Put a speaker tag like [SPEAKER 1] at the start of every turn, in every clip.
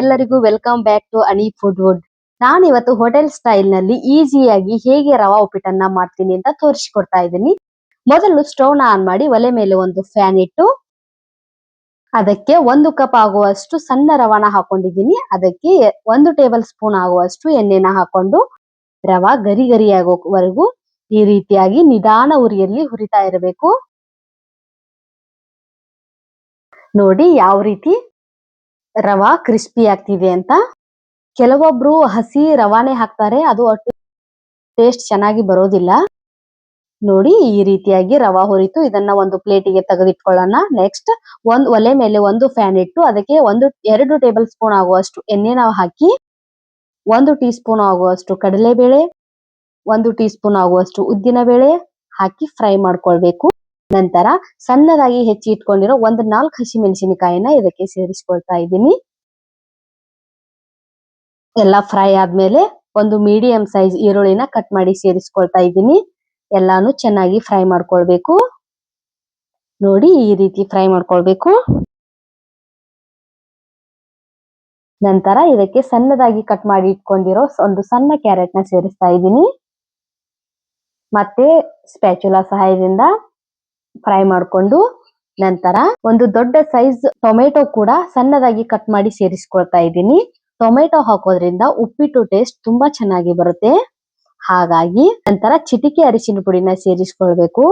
[SPEAKER 1] ಎಲ್ಲರಿಗೂ welcome back to Ani food wood ನಾನು ಇವತ್ತು ಹೋಟೆಲ್ ಸ್ಟೈಲ್ನಲ್ಲಿ ಈಸಿಯಾಗಿ ಹೇಗೆ ರವಾ ಉಪ್ಪಿಟ್ಟನ್ನ ಮಾಡ್ತೀನಿ ಅಂತ ತೋರಿಸಿಕೊಡ್ತಾ ಇದ್ದೀನಿ. ಮೊದಲು ಸ್ಟವ್ನ ಆನ್ ಮಾಡಿ ಒಲೆ ಮೇಲೆ ಒಂದು ಫ್ಯಾನ್ ಇಟ್ಟು, ಅದಕ್ಕೆ ಒಂದು ಕಪ್ ಆಗುವಷ್ಟು ಸಣ್ಣ ರವಾನ ಹಾಕೊಂಡಿದ್ದೀನಿ. ಅದಕ್ಕೆ ಒಂದು ಟೇಬಲ್ ಸ್ಪೂನ್ ಆಗುವಷ್ಟು ಎಣ್ಣೆನ ಹಾಕೊಂಡು ರವಾ ಗರಿ ಗರಿ ಆಗೋವರೆಗೂ ಈ ರೀತಿಯಾಗಿ ನಿಧಾನ ಉರಿಯಲ್ಲಿ ಹುರಿತಾ ಇರಬೇಕು. ನೋಡಿ ಯಾವ ರೀತಿ ರವಾ ಕ್ರಿಸ್ಪಿ ಆಗ್ತಿದೆ ಅಂತ. ಕೆಲವೊಬ್ರು ಹಸಿ ರವಾನೆ ಹಾಕ್ತಾರೆ, ಅದು ಅಷ್ಟು ಟೇಸ್ಟ್ ಚೆನ್ನಾಗಿ ಬರೋದಿಲ್ಲ. ನೋಡಿ, ಈ ರೀತಿಯಾಗಿ ರವಾ ಹುರಿತು. ಇದನ್ನ ಒಂದು ಪ್ಲೇಟಿಗೆ ತೆಗೆದಿಟ್ಕೊಳ್ಳೋಣ. ನೆಕ್ಸ್ಟ್ ಒಂದ್ ಒಲೆ ಮೇಲೆ ಒಂದು ಫ್ಯಾನ್ ಇಟ್ಟು, ಅದಕ್ಕೆ ಒಂದು, ಎರಡು ಟೇಬಲ್ ಸ್ಪೂನ್ ಆಗುವಷ್ಟು ಎಣ್ಣೆ ನಾವು ಹಾಕಿ, ಒಂದು ಟೀ ಸ್ಪೂನ್ ಆಗುವಷ್ಟು ಕಡಲೆಬೇಳೆ, ಒಂದು ಟೀ ಸ್ಪೂನ್ ಆಗುವಷ್ಟು ಉದ್ದಿನ ಬೇಳೆ ಹಾಕಿ ಫ್ರೈ ಮಾಡ್ಕೊಳ್ಬೇಕು. ನಂತರ ಸಣ್ಣದಾಗಿ ಹೆಚ್ಚಿ ಇಟ್ಕೊಂಡಿರೋ ಒಂದು ನಾಲ್ಕು ಹಸಿ ಮೆಣಸಿನಕಾಯಿನ ಇದಕ್ಕೆ ಸೇರಿಸ್ಕೊಳ್ತಾ ಇದ್ದೀನಿ. ಎಲ್ಲ ಫ್ರೈ ಆದ್ಮೇಲೆ ಒಂದು ಮೀಡಿಯಂ ಸೈಜ್ ಈರುಳ್ಳಿನ ಕಟ್ ಮಾಡಿ ಸೇರಿಸ್ಕೊಳ್ತಾ ಇದ್ದೀನಿ. ಎಲ್ಲಾನು ಚೆನ್ನಾಗಿ ಫ್ರೈ ಮಾಡ್ಕೊಳ್ಬೇಕು. ನೋಡಿ ಈ ರೀತಿ ಫ್ರೈ ಮಾಡ್ಕೊಳ್ಬೇಕು. ನಂತರ ಇದಕ್ಕೆ ಸಣ್ಣದಾಗಿ ಕಟ್ ಮಾಡಿ ಇಟ್ಕೊಂಡಿರೋ ಒಂದು ಸಣ್ಣ ಕ್ಯಾರೆಟ್ನ ಸೇರಿಸ್ತಾ ಇದ್ದೀನಿ. ಮತ್ತೆ ಸ್ಪ್ಯಾಚುಲಾ ಸಹಾಯದಿಂದ ಫ್ರೈ ಮಾಡ್ಕೊಂಡು ನಂತರ ಒಂದು ದೊಡ್ಡ ಸೈಜ್ ಟೊಮೆಟೊ ಕೂಡ ಸಣ್ಣದಾಗಿ ಕಟ್ ಮಾಡಿ ಸೇರಿಸ್ಕೊಳ್ತಾ ಇದ್ದೀನಿ. ಟೊಮೆಟೊ ಹಾಕೋದ್ರಿಂದ ಉಪ್ಪಿಟ್ಟು ಟೇಸ್ಟ್ ತುಂಬಾ ಚೆನ್ನಾಗಿ ಬರುತ್ತೆ. ಹಾಗಾಗಿ ನಂತರ ಚಿಟಿಕೆ ಅರಿಶಿನ ಪುಡಿನ ಸೇರಿಸ್ಕೊಳ್ಬೇಕು.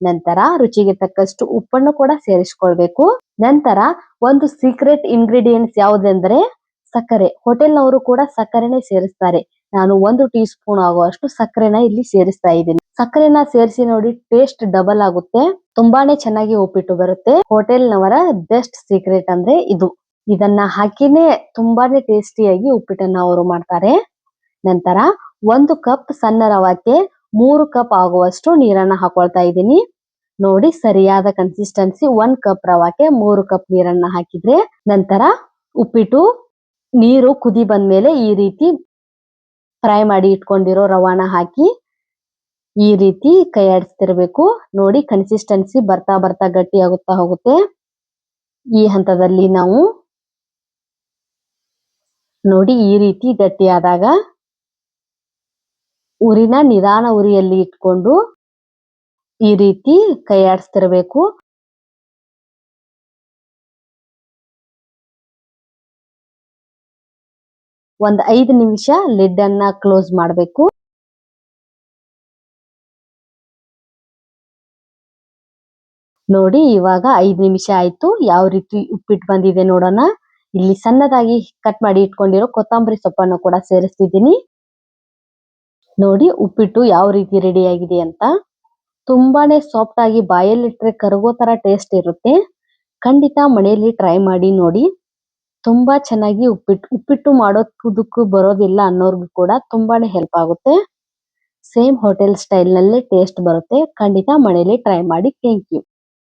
[SPEAKER 1] ನಂತರ ರುಚಿಗೆ ತಕ್ಕಷ್ಟು ಉಪ್ಪನ್ನು ಕೂಡ ಸೇರಿಸ್ಕೊಳ್ಬೇಕು. ನಂತರ ಒಂದು ಸೀಕ್ರೆಟ್ ಇಂಗ್ರೀಡಿಯೆಂಟ್ಸ್ ಯಾವುದೆಂದ್ರೆ ಸಕ್ಕರೆ. ಹೋಟೆಲ್ನವರು ಕೂಡ ಸಕ್ಕರೆನೆ ಸೇರಿಸ್ತಾರೆ. ನಾನು ಒಂದು ಟೀ ಸ್ಪೂನ್ ಆಗುವಷ್ಟು ಸಕ್ಕರೆನ ಇಲ್ಲಿ ಸೇರಿಸ್ತಾ ಇದ್ದೀನಿ. ಸಕ್ಕರೆನ ಸೇರಿಸಿ ನೋಡಿ ಟೇಸ್ಟ್ ಡಬಲ್ ಆಗುತ್ತೆ. ತುಂಬಾನೇ ಚೆನ್ನಾಗಿ ಉಪ್ಪಿಟ್ಟು ಬರುತ್ತೆ. ಹೋಟೆಲ್ನವರ ಬೆಸ್ಟ್ ಸೀಕ್ರೆಟ್ ಅಂದ್ರೆ ಇದು. ಇದನ್ನ ಹಾಕಿನೇ ತುಂಬಾನೇ ಟೇಸ್ಟಿಯಾಗಿ ಉಪ್ಪಿಟ್ಟನ್ನ ಅವರು ಮಾಡ್ತಾರೆ. ನಂತರ ಒಂದು ಕಪ್ ಸಣ್ಣ ರವಾಕ್ಕೆ ಮೂರು ಕಪ್ ಆಗುವಷ್ಟು ನೀರನ್ನ ಹಾಕೊಳ್ತಾ ಇದ್ದೀನಿ. ನೋಡಿ ಸರಿಯಾದ ಕನ್ಸಿಸ್ಟೆನ್ಸಿ ಒನ್ ಕಪ್ ರವಾಕ್ಕೆ ಮೂರು ಕಪ್ ನೀರನ್ನ ಹಾಕಿದ್ರೆ ನಂತರ ಉಪ್ಪಿಟ್ಟು, ನೀರು ಕುದಿ ಬಂದ್ಮೇಲೆ ಈ ರೀತಿ ಫ್ರೈ ಮಾಡಿ ಇಟ್ಕೊಂಡಿರೋ ರವಾನ ಹಾಕಿ ಈ ರೀತಿ ಕೈ ಆಡಿಸ್ತಿರ್ಬೇಕು. ನೋಡಿ ಕನ್ಸಿಸ್ಟೆನ್ಸಿ ಬರ್ತಾ ಬರ್ತಾ ಗಟ್ಟಿ ಆಗುತ್ತಾ ಹೋಗುತ್ತೆ. ಈ ಹಂತದಲ್ಲಿ ನಾವು ನೋಡಿ ಈ ರೀತಿ ಗಟ್ಟಿ ಆದಾಗ ಉರಿನ ನಿಧಾನ ಉರಿಯಲ್ಲಿ ಇಟ್ಕೊಂಡು ಈ ರೀತಿ ಕೈ ಆಡಿಸ್ತಿರ್ಬೇಕು. ಒಂದ್ ಐದು ನಿಮಿಷ ಲಿಡ್ ಅನ್ನ ಕ್ಲೋಸ್ ಮಾಡಬೇಕು. ನೋಡಿ, ಇವಾಗ ಐದು ನಿಮಿಷ ಆಯ್ತು. ಯಾವ ರೀತಿ ಉಪ್ಪಿಟ್ಟು ಬಂದಿದೆ ನೋಡೋಣ. ಇಲ್ಲಿ ಸಣ್ಣದಾಗಿ ಕಟ್ ಮಾಡಿ ಇಟ್ಕೊಂಡಿರೋ ಕೊತ್ತಂಬರಿ ಸೊಪ್ಪನ್ನು ಕೂಡ ಸೇರಿಸ್ತಿದ್ದೀನಿ. ನೋಡಿ, ಉಪ್ಪಿಟ್ಟು ಯಾವ ರೀತಿ ರೆಡಿ ಆಗಿದೆ ಅಂತ. ತುಂಬಾನೇ ಸಾಫ್ಟ್ ಆಗಿ ಬಾಯಲ್ಲಿಟ್ರೆ ಕರಗೋ ತರ ಟೇಸ್ಟ್ ಇರುತ್ತೆ. ಖಂಡಿತ ಮನೆಯಲ್ಲಿ ಟ್ರೈ ಮಾಡಿ ನೋಡಿ. ತುಂಬಾ ಚೆನ್ನಾಗಿ ಉಪ್ಪಿಟ್ಟು ಉಪ್ಪಿಟ್ಟು ಮಾಡೋದಕ್ಕೂ ಬರೋದಿಲ್ಲ ಅನ್ನೋರ್ಗು ಕೂಡ ತುಂಬಾನೇ ಹೆಲ್ಪ್ ಆಗುತ್ತೆ. ಸೇಮ್ ಹೋಟೆಲ್ ಸ್ಟೈಲ್ ನಲ್ಲೇ ಟೇಸ್ಟ್ ಬರುತ್ತೆ. ಖಂಡಿತ ಮನೇಲಿ ಟ್ರೈ ಮಾಡಿ ಥ್ಯಾಂಕ್ ಯು